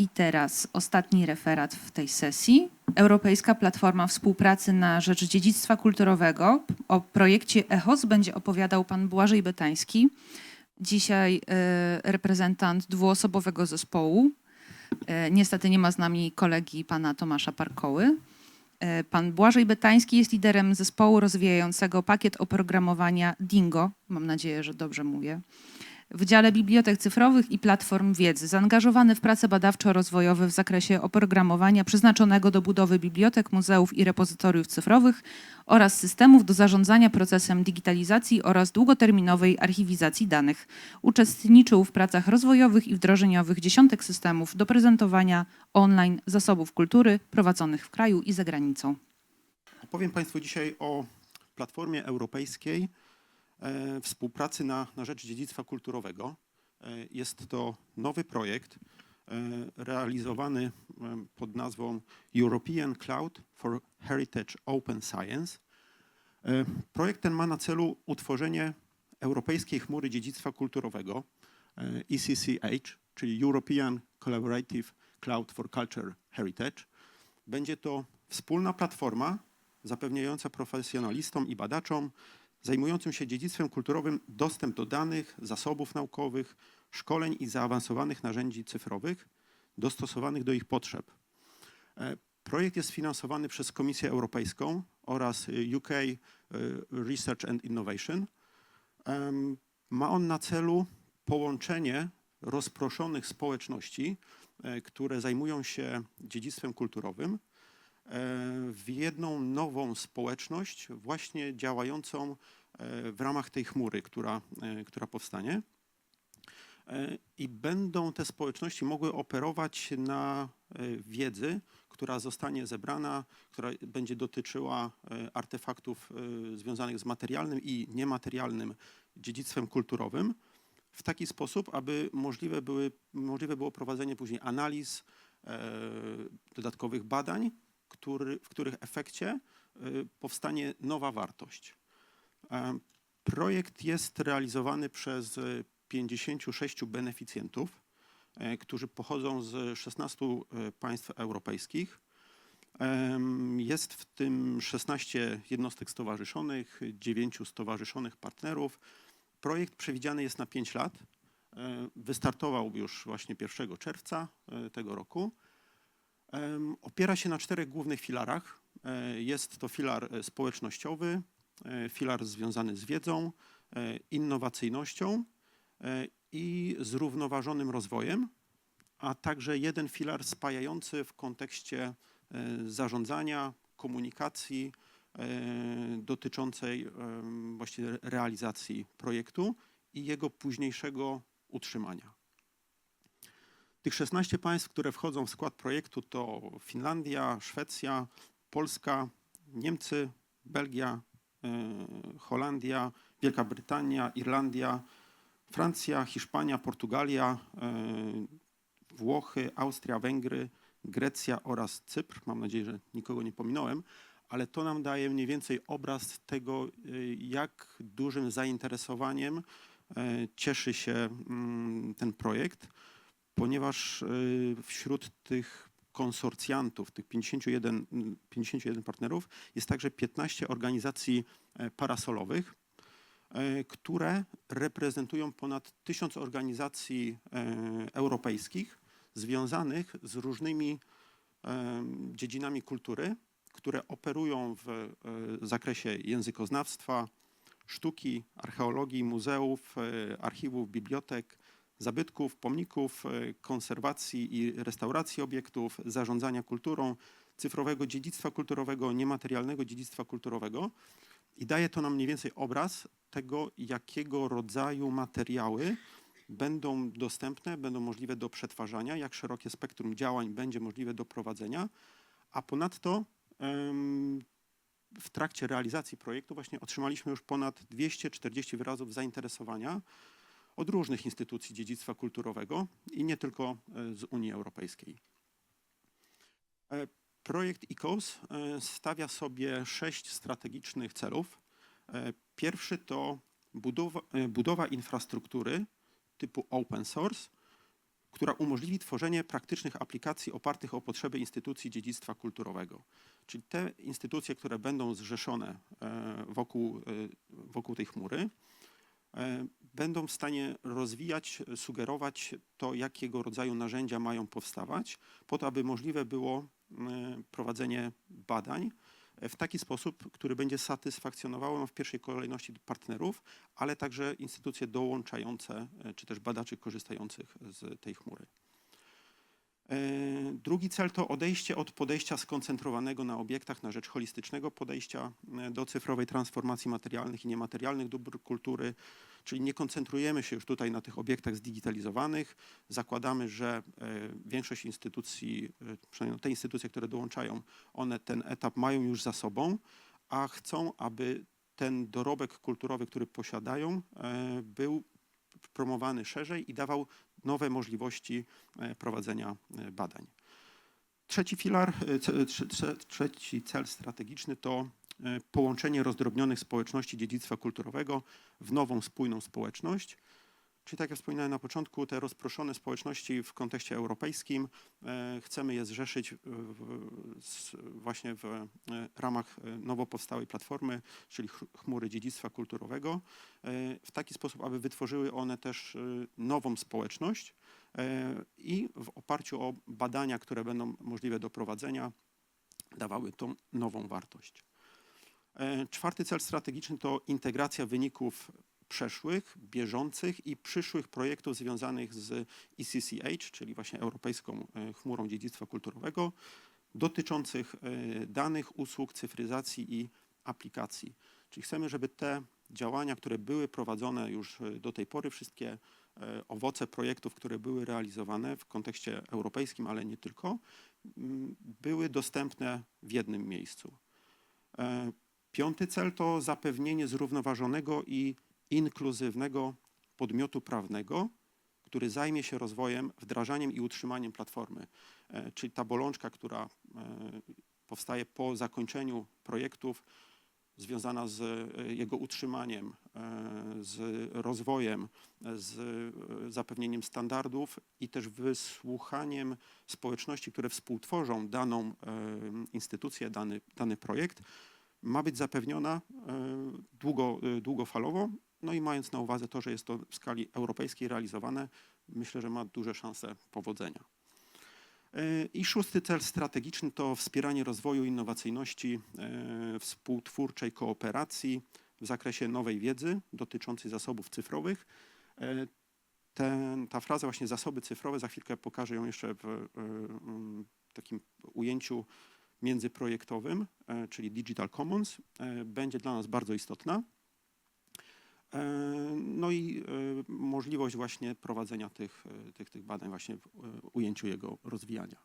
I teraz ostatni referat w tej sesji. Europejska Platforma Współpracy na Rzecz Dziedzictwa Kulturowego. O projekcie ECHOS będzie opowiadał pan Błażej Betański, dzisiaj e, reprezentant dwuosobowego zespołu. E, Niestety nie ma z nami kolegi pana Tomasza Parkoły. E, Pan Błażej Betański jest liderem zespołu rozwijającego pakiet oprogramowania Dingo. Mam nadzieję, że dobrze mówię w dziale bibliotek cyfrowych i platform wiedzy, zaangażowany w prace badawczo-rozwojowe w zakresie oprogramowania przeznaczonego do budowy bibliotek, muzeów i repozytoriów cyfrowych oraz systemów do zarządzania procesem digitalizacji oraz długoterminowej archiwizacji danych. Uczestniczył w pracach rozwojowych i wdrożeniowych dziesiątek systemów do prezentowania online zasobów kultury prowadzonych w kraju i za granicą. Opowiem Państwu dzisiaj o Platformie Europejskiej Współpracy na, na rzecz dziedzictwa kulturowego. E, jest to nowy projekt e, realizowany e, pod nazwą European Cloud for Heritage Open Science. E, projekt ten ma na celu utworzenie Europejskiej Chmury Dziedzictwa Kulturowego, e, ECCH, czyli European Collaborative Cloud for Culture Heritage. Będzie to wspólna platforma zapewniająca profesjonalistom i badaczom zajmującym się dziedzictwem kulturowym dostęp do danych, zasobów naukowych, szkoleń i zaawansowanych narzędzi cyfrowych dostosowanych do ich potrzeb. E, Projekt jest finansowany przez Komisję Europejską oraz y, UK y, Research and Innovation. Ma on na celu połączenie rozproszonych społeczności, e, które zajmują się dziedzictwem kulturowym, e, w jedną nową społeczność, właśnie działającą e, w ramach tej chmury, która, e, która powstanie. E, I będą te społeczności mogły operować na e, wiedzy, która zostanie zebrana, która będzie dotyczyła e, artefaktów e, związanych z materialnym i niematerialnym dziedzictwem kulturowym w taki sposób, aby możliwe, były, możliwe było prowadzenie później analiz, e, dodatkowych badań, który, w których efekcie e, powstanie nowa wartość. E, Projekt jest realizowany przez e, 56 beneficjentów, e, którzy pochodzą z 16 e, państw europejskich. Jest w tym 16 jednostek stowarzyszonych, 9 stowarzyszonych partnerów. Projekt przewidziany jest na 5 lat. Wystartował już właśnie 1 czerwca tego roku. Opiera się na czterech głównych filarach. E, Jest to filar e, społecznościowy, e, filar związany z wiedzą, innowacyjnością i zrównoważonym rozwojem, a także jeden filar spajający w kontekście zarządzania, komunikacji dotyczącej em, właściwie realizacji projektu i jego późniejszego utrzymania. Tych 16 państw, które wchodzą w skład projektu to Finlandia, Szwecja, Polska, Niemcy, Belgia, e, Holandia, Wielka Brytania, Irlandia, Francja, Hiszpania, Portugalia, e, Włochy, Austria, Węgry, Grecja oraz Cypr. Mam nadzieję, że nikogo nie pominąłem, ale to nam daje mniej więcej obraz tego, e, jak dużym zainteresowaniem cieszy się mm, ten projekt, ponieważ e, wśród tych konsorcjantów, tych 51, mm, 51 partnerów, jest także 15 organizacji e, parasolowych, e, które reprezentują ponad tysiąc organizacji e, europejskich związanych z różnymi dziedzinami kultury, które operują w zakresie językoznawstwa, sztuki, archeologii, muzeów, archiwów, bibliotek, zabytków, pomników, e, konserwacji i restauracji obiektów, zarządzania kulturą, cyfrowego dziedzictwa kulturowego, niematerialnego dziedzictwa kulturowego. I daje to nam mniej więcej obraz tego, jakiego rodzaju materiały będą dostępne, będą możliwe do przetwarzania, jak szerokie spektrum działań będzie możliwe do prowadzenia, a ponadto w trakcie realizacji projektu właśnie otrzymaliśmy już ponad 240 wyrazów zainteresowania od różnych instytucji dziedzictwa kulturowego i nie tylko e, z Unii Europejskiej. E, Projekt ICOS e, stawia sobie sześć strategicznych celów. Pierwszy to budowa, budowa infrastruktury typu open source, która umożliwi tworzenie praktycznych aplikacji opartych o potrzeby instytucji dziedzictwa kulturowego. Czyli te instytucje, które będą zrzeszone wokół, wokół tej chmury, będą w stanie rozwijać, sugerować to, jakiego rodzaju narzędzia mają powstawać, po to, aby możliwe było e, prowadzenie badań e, w taki sposób, który będzie satysfakcjonował no, w pierwszej kolejności partnerów, ale także instytucje dołączające, e, czy też badaczy korzystających z tej chmury. E, Drugi cel to odejście od podejścia skoncentrowanego na obiektach na rzecz holistycznego podejścia e, do cyfrowej transformacji materialnych i niematerialnych dóbr kultury, czyli nie koncentrujemy się już tutaj na tych obiektach zdigitalizowanych. Zakładamy, że e, większość instytucji, przynajmniej te instytucje, które dołączają, one ten etap mają już za sobą, a chcą, aby ten dorobek kulturowy, który posiadają, był promowany szerzej i dawał nowe możliwości e, prowadzenia e, badań. Trzeci filar, e, trzeci cel strategiczny to połączenie rozdrobnionych społeczności dziedzictwa kulturowego w nową spójną społeczność. Czyli tak jak wspominałem na początku, te rozproszone społeczności w kontekście europejskim e, chcemy je zrzeszyć właśnie w e, ramach e, nowo powstałej platformy, czyli ch- chmury dziedzictwa kulturowego, w taki sposób, aby wytworzyły one też nową społeczność i w oparciu o badania, które będą możliwe do prowadzenia, dawały tą nową wartość. Czwarty cel strategiczny to integracja wyników przeszłych, bieżących i przyszłych projektów związanych z ECCH, czyli właśnie Europejską e, Chmurą Dziedzictwa Kulturowego, dotyczących e, danych, usług, cyfryzacji i aplikacji. Czyli chcemy, żeby te działania, które były prowadzone już e, do tej pory, wszystkie owoce projektów, które były realizowane w kontekście europejskim, ale nie tylko, były dostępne w jednym miejscu. Piąty cel to zapewnienie zrównoważonego i inkluzywnego podmiotu prawnego, który zajmie się rozwojem, wdrażaniem i utrzymaniem platformy. E, Czyli ta bolączka, która e, powstaje po zakończeniu projektów, związana z e, jego utrzymaniem, z rozwojem, z zapewnieniem standardów i też wysłuchaniem społeczności, które współtworzą daną instytucję, dany, dany projekt, ma być zapewniona długo, długofalowo. No i mając na uwadze to, że jest to w skali europejskiej realizowane, myślę, że ma duże szanse powodzenia. E, I szósty cel strategiczny to wspieranie rozwoju innowacyjności, e, współtwórczej kooperacji w zakresie nowej wiedzy dotyczącej zasobów cyfrowych. E, Ten, ta fraza właśnie zasoby cyfrowe, za chwilkę pokażę ją jeszcze w takim ujęciu międzyprojektowym, czyli Digital Commons, będzie dla nas bardzo istotna. E, No i e, możliwość właśnie prowadzenia tych, e, tych, tych badań właśnie w ujęciu jego rozwijania.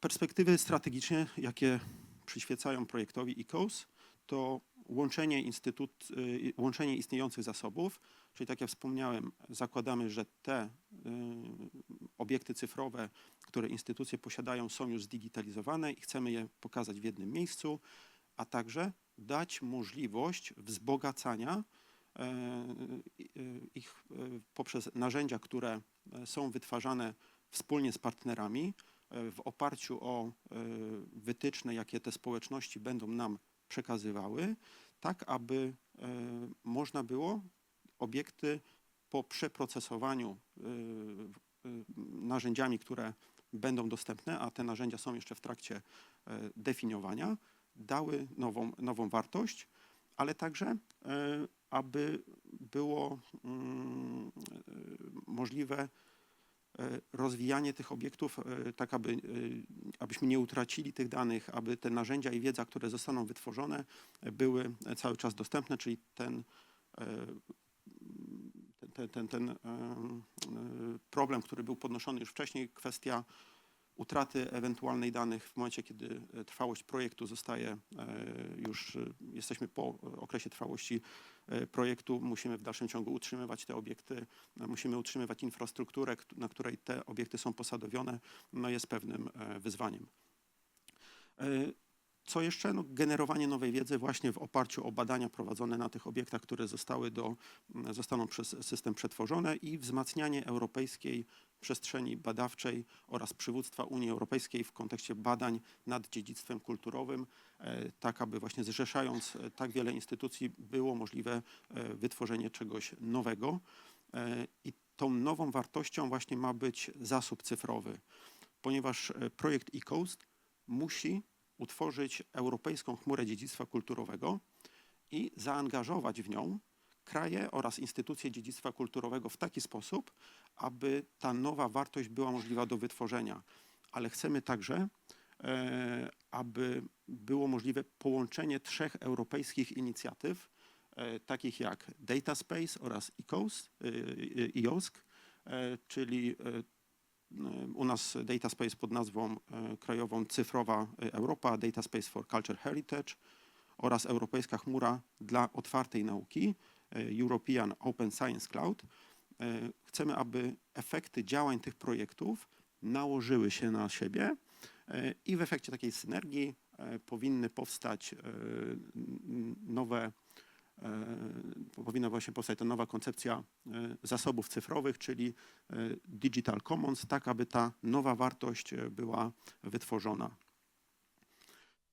Perspektywy strategiczne, jakie przyświecają projektowi ICOS, to łączenie, instytut, łączenie istniejących zasobów, czyli tak jak wspomniałem, zakładamy, że te obiekty cyfrowe, które instytucje posiadają, są już zdigitalizowane i chcemy je pokazać w jednym miejscu, a także dać możliwość wzbogacania e, y, ich e, poprzez narzędzia, które e, są wytwarzane wspólnie z partnerami e, w oparciu o e, wytyczne, jakie te społeczności będą nam przekazywały, tak aby e, można było obiekty po przeprocesowaniu e, e, narzędziami, które będą dostępne, a te narzędzia są jeszcze w trakcie e, definiowania, dały nową, nową wartość, ale także e, aby było mm, e, możliwe e, rozwijanie tych obiektów, tak aby, abyśmy nie utracili tych danych, aby te narzędzia i wiedza, które zostaną wytworzone, były cały czas dostępne, czyli ten, ten, ten, ten problem, który był podnoszony już wcześniej, kwestia utraty ewentualnej danych w momencie, kiedy e, trwałość projektu zostaje e, już, e, jesteśmy po okresie trwałości projektu, musimy w dalszym ciągu utrzymywać te obiekty, musimy utrzymywać infrastrukturę, kt- na której te obiekty są posadowione, no jest pewnym wyzwaniem. Co jeszcze? No, generowanie nowej wiedzy właśnie w oparciu o badania prowadzone na tych obiektach, które zostały do, mm, zostaną przez system przetworzone i wzmacnianie europejskiej przestrzeni badawczej oraz przywództwa Unii Europejskiej w kontekście badań nad dziedzictwem kulturowym, e, tak aby właśnie zrzeszając e, tak wiele instytucji było możliwe e, wytworzenie czegoś nowego. I tą nową wartością właśnie ma być zasób cyfrowy, ponieważ projekt eCoast musi utworzyć Europejską Chmurę Dziedzictwa Kulturowego i zaangażować w nią kraje oraz instytucje dziedzictwa kulturowego w taki sposób, aby ta nowa wartość była możliwa do wytworzenia. Ale chcemy także, e, aby było możliwe połączenie trzech europejskich inicjatyw, e, takich jak Data Space oraz ECOS, e, e, czyli e, u nas Data Space pod nazwą e, krajową Cyfrowa Europa, Data Space for Culture Heritage oraz Europejska Chmura dla Otwartej Nauki, e, European Open Science Cloud. E, Chcemy, aby efekty działań tych projektów nałożyły się na siebie e, i w efekcie takiej synergii e, powinny powstać e, nowe e, powinna właśnie powstać ta nowa koncepcja e, zasobów cyfrowych, czyli e, Digital Commons, tak aby ta nowa wartość e, była wytworzona.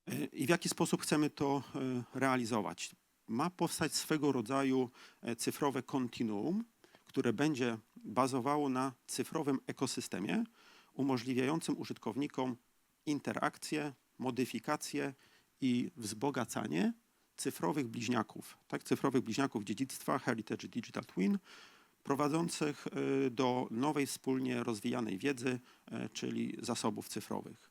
E, I w jaki sposób chcemy to e, realizować? Ma powstać swego rodzaju e, cyfrowe kontinuum, które będzie bazowało na cyfrowym ekosystemie umożliwiającym użytkownikom interakcję, modyfikację i wzbogacanie cyfrowych bliźniaków, tak, cyfrowych bliźniaków dziedzictwa Heritage Digital Twin, prowadzących y, do nowej wspólnie rozwijanej wiedzy, e, czyli zasobów cyfrowych.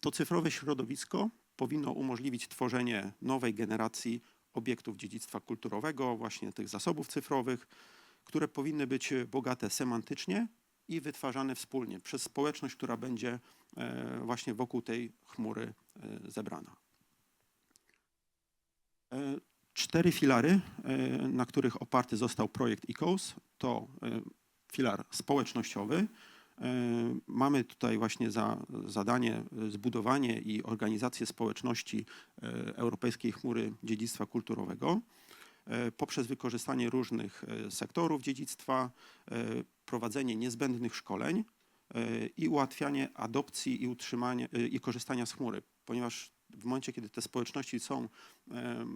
To cyfrowe środowisko powinno umożliwić tworzenie nowej generacji obiektów dziedzictwa kulturowego, właśnie tych zasobów cyfrowych, które powinny być bogate semantycznie i wytwarzane wspólnie przez społeczność, która będzie e, właśnie wokół tej chmury e, zebrana. E, Cztery filary, e, na których oparty został projekt ECOS, to e, filar społecznościowy. Mamy tutaj właśnie za zadanie zbudowanie i organizację społeczności Europejskiej Chmury Dziedzictwa Kulturowego poprzez wykorzystanie różnych sektorów dziedzictwa, prowadzenie niezbędnych szkoleń i ułatwianie adopcji i utrzymania i korzystania z chmury, ponieważ w momencie, kiedy te społeczności są e,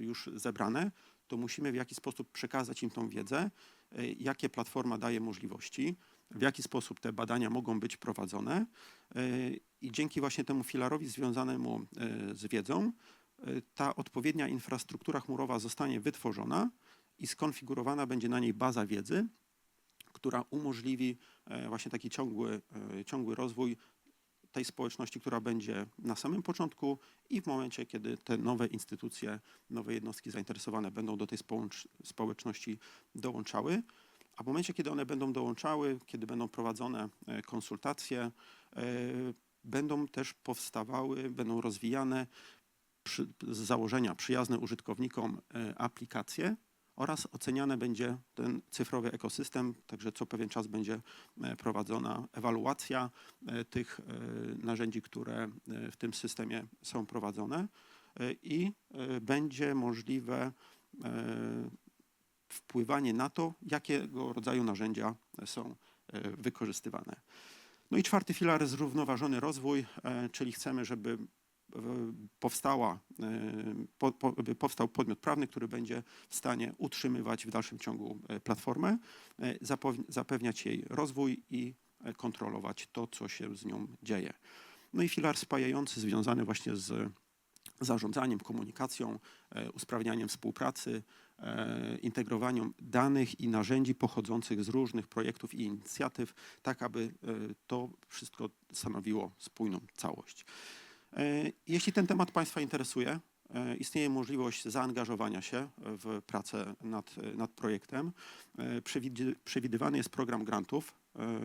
już zebrane, to musimy w jakiś sposób przekazać im tą wiedzę, e, jakie platforma daje możliwości, w jaki sposób te badania mogą być prowadzone e, i dzięki właśnie temu filarowi związanemu z wiedzą ta odpowiednia infrastruktura chmurowa zostanie wytworzona i skonfigurowana będzie na niej baza wiedzy, która umożliwi właśnie taki ciągły, ciągły rozwój tej społeczności, która będzie na samym początku i w momencie, kiedy te nowe instytucje, nowe jednostki zainteresowane będą do tej społecz- społeczności dołączały. A w momencie, kiedy one będą dołączały, kiedy będą prowadzone e, konsultacje, e, będą też powstawały, będą rozwijane przy, z założenia przyjazne użytkownikom e, aplikacje oraz oceniane będzie ten cyfrowy ekosystem, także co pewien czas będzie e, prowadzona ewaluacja e, tych e, narzędzi, które w tym systemie są prowadzone i będzie możliwe wpływanie na to, jakiego rodzaju narzędzia są wykorzystywane. No i czwarty filar, zrównoważony rozwój, czyli chcemy, żeby powstała, e, po, po, powstał podmiot prawny, który będzie w stanie utrzymywać w dalszym ciągu e, platformę, e, zapewniać jej rozwój i kontrolować to, co się z nią dzieje. No i filar spajający związany właśnie z zarządzaniem, komunikacją, usprawnianiem współpracy, integrowaniem danych i narzędzi pochodzących z różnych projektów i inicjatyw, tak aby to wszystko stanowiło spójną całość. E, Jeśli ten temat Państwa interesuje, e, istnieje możliwość zaangażowania się w pracę nad, nad projektem. E, Przewidywany jest program grantów,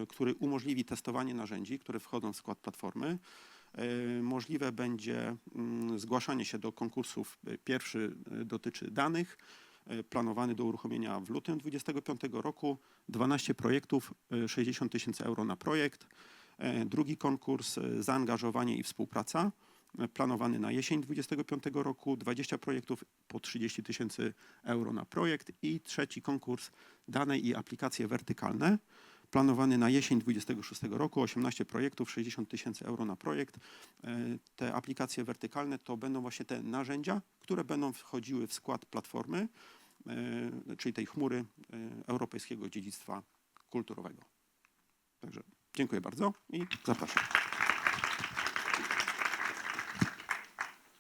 który umożliwi testowanie narzędzi, które wchodzą w skład platformy. Możliwe będzie mm, zgłaszanie się do konkursów. Pierwszy dotyczy danych, planowany do uruchomienia w lutym 2025 roku. 12 projektów, e, 60 tysięcy euro na projekt. E, Drugi konkurs, e, zaangażowanie i współpraca. e, planowany na jesień 2025 roku, 20 projektów po 30 tysięcy euro na projekt i trzeci konkurs dane i aplikacje wertykalne, planowany na jesień 26 roku, 18 projektów, 60 tysięcy euro na projekt. Te aplikacje wertykalne to będą właśnie te narzędzia, które będą wchodziły w skład platformy, czyli tej chmury europejskiego dziedzictwa kulturowego. Także dziękuję bardzo i zapraszam.